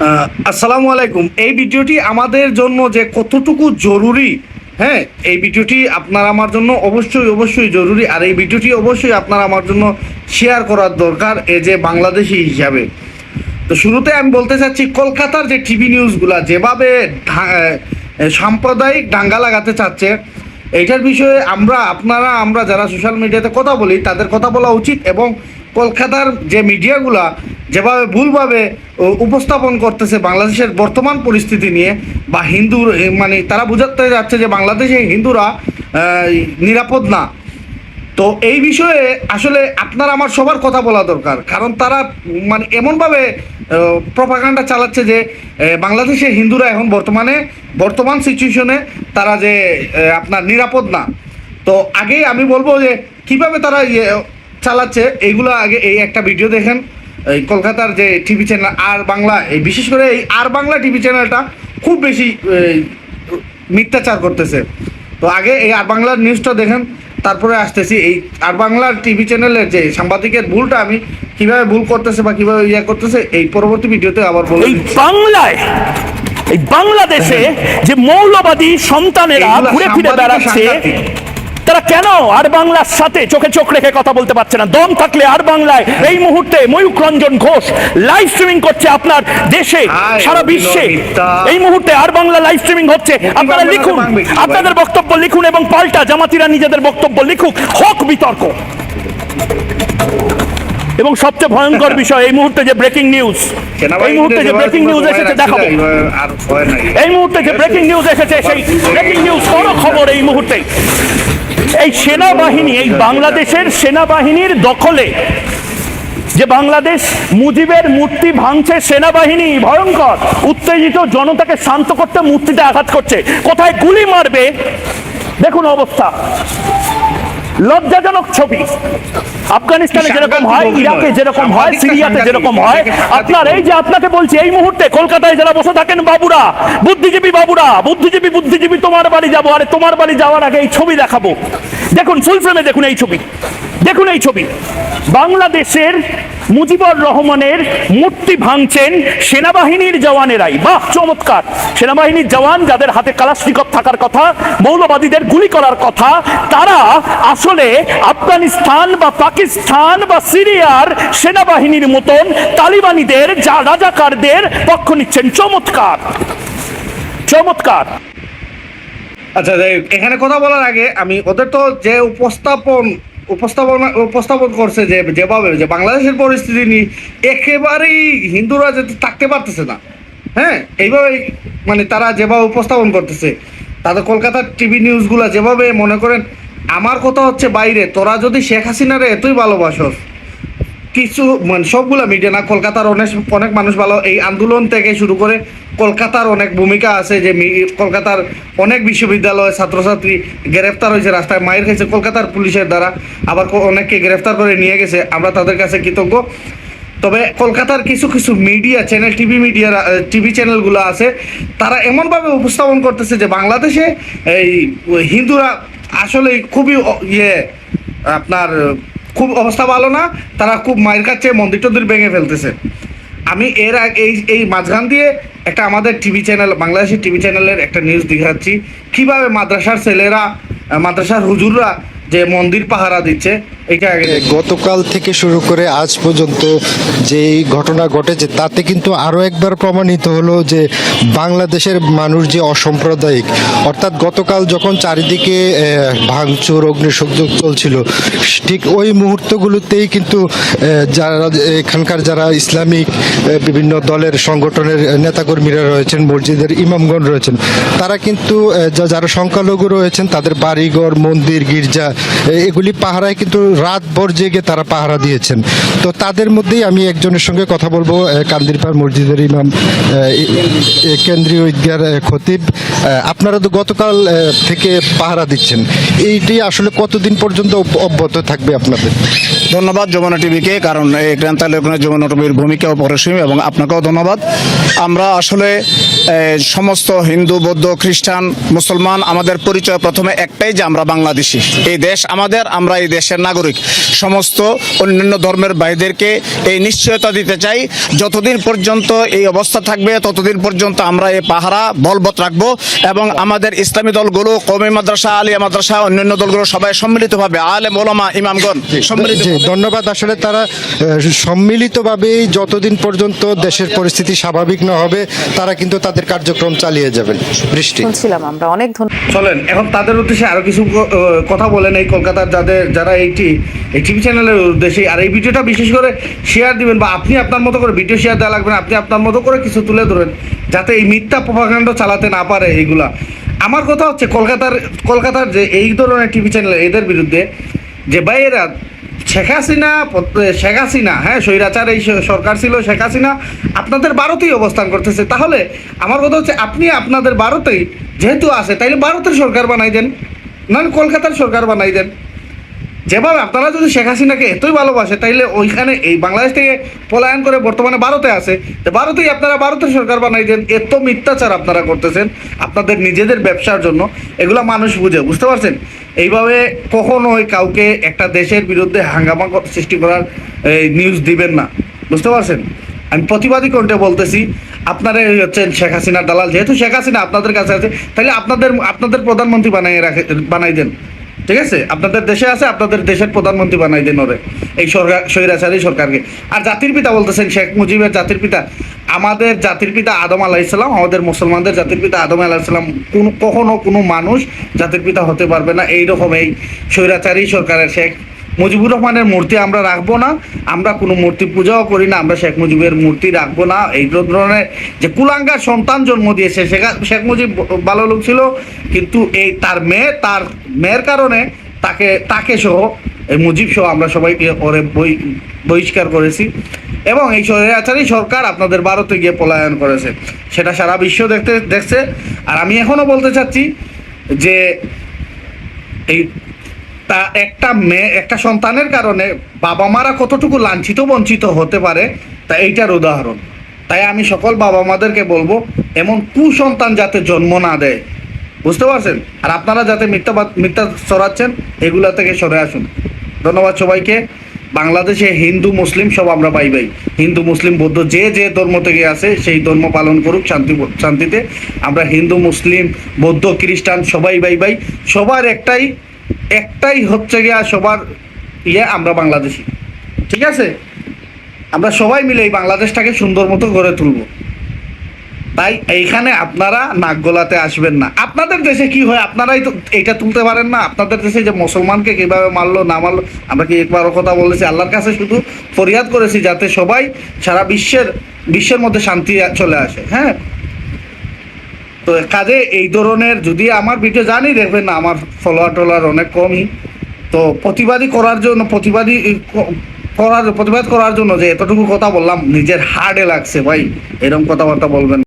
আসসালামু আলাইকুম। এই ভিডিওটি আমাদের জন্য যে কতটুকু জরুরি হ্যাঁ এই ভিডিওটি আপনার আমার জন্য অবশ্যই অবশ্যই জরুরি। আর এই ভিডিওটি অবশ্যই আপনার আমার জন্য শেয়ার করার দরকার, এ যে বাংলাদেশি হিসাবে। তো শুরুতে আমি বলতে চাচ্ছি, কলকাতার যে টিভি নিউজগুলা যেভাবে সাম্প্রদায়িক দাঙ্গা লাগাতে চাচ্ছে এইটার বিষয়ে আমরা, আপনারা, আমরা যারা সোশ্যাল মিডিয়াতে কথা বলি, তাদের কথা বলা উচিত এবং কলকাতার যে মিডিয়াগুলা যেভাবে ভুলভাবে উপস্থাপন করতেছে বাংলাদেশের বর্তমান পরিস্থিতি নিয়ে, বা হিন্দুর মানে তারা বোঝাতে যাচ্ছে যে বাংলাদেশে হিন্দুরা নিরাপদ না। তো এই বিষয়ে আসলে আপনার আমার সবার কথা বলা দরকার। কারণ তারা মানে এমনভাবে প্রপাগান্ডা চালাচ্ছে যে বাংলাদেশে হিন্দুরা এখন বর্তমানে, বর্তমান সিচুয়েশনে তারা যে আপনার নিরাপদ না। তো আগেই আমি বলব যে, কীভাবে তারা ইয়ে চালাচ্ছে এইগুলো আগে এই একটা ভিডিও দেখেন। এই কলকাতার যে টিভি চ্যানেল আর বাংলা এই বিশেষ করে এই আর বাংলা টিভি চ্যানেলটা খুব বেশি মিথ্যাচার করতেছে। তো আগে এই আর বাংলার নিউজটা দেখেন তারপরে আসতেছি এই আর বাংলার টিভি চ্যানেলের যে সাংবাদিকের ভুলটা আমি কীভাবে ভুল করতেছে বা কীভাবে ইয়ে করতেছে এই পরবর্তী ভিডিওতে আবার বলে এই বাংলায় এই বাংলাদেশে যে মৌলবাদী সন্তানেরা ঘুরে ফিরে বেড়াচ্ছে। তারা কেন আর বাংলার সাথে চোখে চোখ রেখে কথা বলতে পারছে না? দম থাকলে আর বাংলায়। এই মুহূর্তে ময়ূক রঞ্জন ঘোষ লাইভ স্ট্রিমিং করছে আপনার দেশে সারা বিশ্বে। এই মুহূর্তে আর বাংলা লাইভ স্ট্রিমিং হচ্ছে। আপনারা লিখুন? আপনাদের বক্তব্য লিখুন এবং পাল্টা জামাতিরা নিজেদের বক্তব্য লিখুক। হোক বিতর্ক। এবং সবচেয়ে ভয়ঙ্কর বিষয় এই মুহূর্তে যে ব্রেকিং নিউজ এই মুহূর্তে যে ব্রেকিং নিউজ এসেছে দেখাবো। এই মুহূর্তে যে ব্রেকিং নিউজ এসেছে সেই ব্রেকিং নিউজ বড় খবর এই মুহূর্তে। এই সেনাবাহিনী এই বাংলাদেশের সেনাবাহিনীর দখলে যে বাংলাদেশ মুজিবের মূর্তি ভাঙছে সেনাবাহিনী ভয়ঙ্কর। উত্তেজিত জনতাকে শান্ত করতে মূর্তিতে আঘাত করছে। কোথায় গুলি মারবে? দেখুন অবস্থা। লজ্জাজনক ছবি। আফগানিস্তানে যেরকম হয় ইরাকে যেরকম হয় সিরিয়াতে যেরকম হয় আপনার এই যে আপনাকে বলছি এই মুহূর্তে কলকাতায় যারা বসে থাকেন বাবুরা বুদ্ধিজীবী বাবুরা বুদ্ধিজীবী বুদ্ধিজীবী তোমার বাড়ি যাব আরে তোমার বাড়ি যাওয়ার আগে এই ছবি দেখাবো। দেখুন ফুল ফ্রেমে দেখুন এই ছবি। দেখুন এই ছবি। বাংলাদেশের মুজিবুর রহমানের মূর্তি ভাঙছেন সেনাবাহিনীর জওয়ানেরাই। বাহ, চমৎকার। সেনাবাহিনীর জওয়ান যাদের হাতে কালাশনিকভ থাকার কথা, মৌলবাদীদের গুলি করার কথা, তারা আসলে আফগানিস্তান বা পাকিস্তান বা সিরিয়ার সেনাবাহিনীর মতন তালিবানিদের, যা রাজাকারদের পক্ষ নিচ্ছেন। চমৎকার। চমৎকার। আচ্ছা এখানে কথা বলার আগে আমি, ওদের তো যে উপস্থাপন উপস্থাপনা, উপস্থাপন করছে যে, যেভাবে, যে বাংলাদেশের পরিস্থিতি নিয়ে একেবারেই হিন্দুরা যাতে থাকতে পারতেছে না। হ্যাঁ? এইভাবে মানে তারা যেভাবে উপস্থাপন করতেছে, তাদের কলকাতার টিভি নিউজগুলো যেভাবে মনে করেন, আমার কথা হচ্ছে বাইরে, তোরা যদি শেখ হাসিনারে এতই ভালোবাসস, কিছু মানে সবগুলা মিডিয়া না, কলকাতার অনেক অনেক মানুষ ভালো, এই আন্দোলন থেকে শুরু করে কলকাতার অনেক ভূমিকা আছে যে কলকাতার অনেক বিশ্ববিদ্যালয় ছাত্রছাত্রী গ্রেফতার হয়েছে, রাস্তায় মায়ের খেয়েছে, কলকাতার পুলিশের দ্বারা আবার অনেককে গ্রেফতার করে নিয়ে গেছে। আমরা তাদের কাছে কৃতজ্ঞ। তবে কলকাতার কিছু কিছু media channel, TV media TV চ্যানেলগুলো আছে, তারা এমনভাবে উপস্থাপন করতেছে যে বাংলাদেশে এই হিন্দুরা আসলে খুবই ইয়ে আপনার খুব অবস্থা ভালো না, তারা খুব মায়ের কাছে মন্দির টন্দির ভেঙে ফেলতেছে। আমি এর এই এই মাঝখান দিয়ে একটা আমাদের টিভি চ্যানেল বাংলাদেশের টিভি চ্যানেলের একটা নিউজ দেখাচ্ছি। কীভাবে মাদ্রাসার ছেলেরা, মাদ্রাসার হুজুররা যে মন্দির পাহারা দিচ্ছে, এটা আগে গতকাল থেকে শুরু করে আজ পর্যন্ত যে ঘটনা ঘটেছে, তাতে কিন্তু আরও একবার প্রমাণিত হলো যে বাংলাদেশের মানুষ যে অসাম্প্রদায়িক, অর্থাৎ গতকাল যখন চারিদিকে ভাঙচুর, অগ্নিসংযোগ চলছিল, ঠিক ওই মুহূর্তগুলোতেই কিন্তু যারা, এখানকার যারা ইসলামিক বিভিন্ন দলের সংগঠনের নেতাকর্মীরা রয়েছেন, মসজিদের ইমামগণ রয়েছেন, তারা কিন্তু যারা সংখ্যালঘু রয়েছেন, তাদের বাড়িঘর, মন্দির, গির্জা এগুলি পাহারায় কিন্তু রাতভর জেগে তারা পাহারা দিয়েছেন। তো তাদের মধ্যেই আমি একজনের সঙ্গে কথা বলব কান্দিরপাড় মসজিদের ইমাম কেন্দ্রীয় ঈদগার খতিব। আপনারা তো গতকাল থেকে পাহারা দিচ্ছেন। এইটি আসলে কতদিন পর্যন্ত অব- অব্যাহত থাকবে আপনাদের? ধন্যবাদ যমুনা টিভিকে, কারণ এই ক্রান্তালেখনে যমুনা টিভির ভূমিকা অপরিসীম এবং আপনাকেও ধন্যবাদ। আমরা আসলে সমস্ত হিন্দু, বৌদ্ধ, খ্রিস্টান, মুসলমান, আমাদের পরিচয় প্রথমে একটাই যে আমরা বাংলাদেশি। এই দেশ আমাদের আমরা এই দেশের নাগরিক। সমস্ত অন্যান্য ধর্মের ভাইদেরকে এই নিশ্চয়তা দিতে চাই। যতদিন পর্যন্ত এই অবস্থা থাকবে ততদিন পর্যন্ত আমরা এই পাহারা বলবৎ রাখব এবং আমাদের ইসলামী দলগুলো কৌমি মাদ্রাসা আলিয়া মাদ্রাসা অন্যান্য দলগুলো সবাই সম্মিলিতভাবে আলেম ওলামা ইমামগণ সম্মিলিত ধন্যবাদ। আসলে তারা আহ, সম্মিলিতভাবেই যতদিন পর্যন্ত দেশের পরিস্থিতি স্বাভাবিক না হবে তারা কিন্তু তাদের কার্যক্রম চালিয়ে যাবেন। বৃষ্টি। শুনছিলাম আমরা অনেক ধন্যবাদ চলেন এখন তাদের উদ্দেশ্যে আরও কিছু কথা আহ, কথা বলেন এই কলকাতার যাদের, যারা এইটি, এই টিভি চ্যানেলের উদ্দেশ্যে। আর এই ভিডিওটা বিশেষ করে শেয়ার দিবেন বা আপনি আপনার মতো করে ভিডিও শেয়ার দেওয়া লাগবে না, আপনি আপনার মতো করে কিছু তুলে ধরেন, যাতে এই মিথ্যা প্রভাকাণ্ড চালাতে না পারে এইগুলা। আমার কথা হচ্ছে কলকাতার কলকাতার যে এই ধরনের টিভি চ্যানেল, এদের বিরুদ্ধে যে ভাইয়েরা শেখ হাসিনা শেখ হাসিনা হ্যাঁ স্বৈরাচার, এই সরকার ছিল শেখ হাসিনা, আপনাদের ভারতেই অবস্থান করতেছে। তাহলে আমার কথা হচ্ছে আপনি আপনাদের ভারতেই যেহেতু আছে, তাইলে ভারতের সরকার বানাই দেন। না কলকাতার সরকার বানাই দেন। যেভাবে আপনারা যদি শেখ হাসিনাকে এতই ভালোবাসে, তাইলে ওইখানে এই বাংলাদেশ থেকে পলায়ন করে বর্তমানে ভারতে আছে। তো ভারতেই আপনারা ভারতের সরকার বানাই দেন। এত মিথ্যাচার আপনারা করতেছেন আপনাদের নিজেদের ব্যবসার জন্য। এগুলা মানুষ বুঝে, বুঝতে পারছেন? এইভাবে কখনোই কাউকে একটা দেশের বিরুদ্ধে হাঙ্গামা সৃষ্টি করার এই নিউজ দিবেন না। বুঝতে পারছেন? আমি প্রতিবাদী কণ্ঠে বলতেছি আপনারা হচ্ছেন শেখ হাসিনার দালাল। যেহেতু শেখ হাসিনা আপনাদের কাছে আছে, তাহলে আপনাদের আপনাদের প্রধানমন্ত্রী বানাই রাখে, বানাই দেন। ঠিক আছে? আপনাদের দেশে আছে, আপনাদের দেশের প্রধানমন্ত্রী বানাই দেন ওরে, এই সরকার স্বৈরাচারী সরকারকে। আর জাতির পিতা বলতেছেন শেখ মুজিবের জাতির পিতা। আমাদের জাতির পিতা আদম আলাইসালাম আমাদের মুসলমানদের জাতির পিতা আদম আলাইসালাম কোন, কখনো কোনো মানুষ জাতির পিতা হতে পারবে না। এইরকম এই স্বৈরাচারী সরকারের শেখ মুজিবুর রহমানের মূর্তি আমরা রাখব না, আমরা কোনো মূর্তি পূজাও করি না, আমরা শেখ মুজিবের মূর্তি রাখব না। এই ধরনের যে কুলাঙ্গার সন্তান জন্ম দিয়েছে শেখ- মুজিব ভালো লোক ছিল, কিন্তু এই তার মেয়ে, তার মেয়ের কারণে তাকে তাকে সহ এই মুজিব সহ আমরা সবাইকে ওরে বহিষ্কার করেছি। এবং এই স্বৈরাচারী সরকার আপনাদের ভারতে গিয়ে পলায়ন করেছে। সেটা সারা বিশ্ব দেখতে দেখছে। আর আমি এখনও বলতে চাচ্ছি যে এই তা একটা মেয়ে, একটা সন্তানের কারণে বাবা মারা কতটুকু লাঞ্ছিত, বঞ্চিত হতে পারে, তা এইটার উদাহরণ। তাই আমি সকল বাবা মাদেরকে বলব, এমন কুসন্তান যাতে জন্ম না দেয়। বুঝতে পারছেন? আর আপনারা যাতে মিথ্যা মিথ্যা ছড়াচ্ছেন এগুলা থেকে সরে আসুন। ধন্যবাদ সবাইকে। বাংলাদেশে হিন্দু, মুসলিম সব আমরা পাই ভাই। হিন্দু, মুসলিম, বৌদ্ধ যে যে ধর্ম থেকে আছে সেই ধর্ম পালন করুক শান্তি শান্তিতে। আমরা হিন্দু, মুসলিম, বৌদ্ধ, খ্রিস্টান সবাই ভাই ভাই, সবার একটাই একটাই হচ্ছে গিয়া সবার ইয়ে আমরা বাংলাদেশি। ঠিক আছে? আমরা সবাই মিলে এই বাংলাদেশটাকে সুন্দর মতো গড়ে তুলবো। তাই এইখানে আপনারা নাক গলাতে আসবেন না। আপনাদের দেশে কি হয়? আপনারাই তো এইটা তুলতে পারেন না। আপনাদের দেশে যে মুসলমানকে কীভাবে মারলো, না মারলো, আমরা কি একবারও কথা বলেছি? আল্লাহর কাছে শুধু ফরিয়াদ করেছি যাতে সবাই সারা বিশ্বের বিশ্বের মধ্যে শান্তি চলে আসে। হ্যাঁ? তো কাজে এই ধরনের যদি আমার ভিডিও জানি, দেখবেন না, আমার ফলোয়ার টলোয়ার অনেক কমই তো প্রতিবাদী করার জন্য, প্রতিবাদী করার, প্রতিবাদ করার জন্য যে এতটুকু কথা বললাম, নিজের হার্ডে লাগছে, ভাই এরকম কথাবার্তা বলবেন।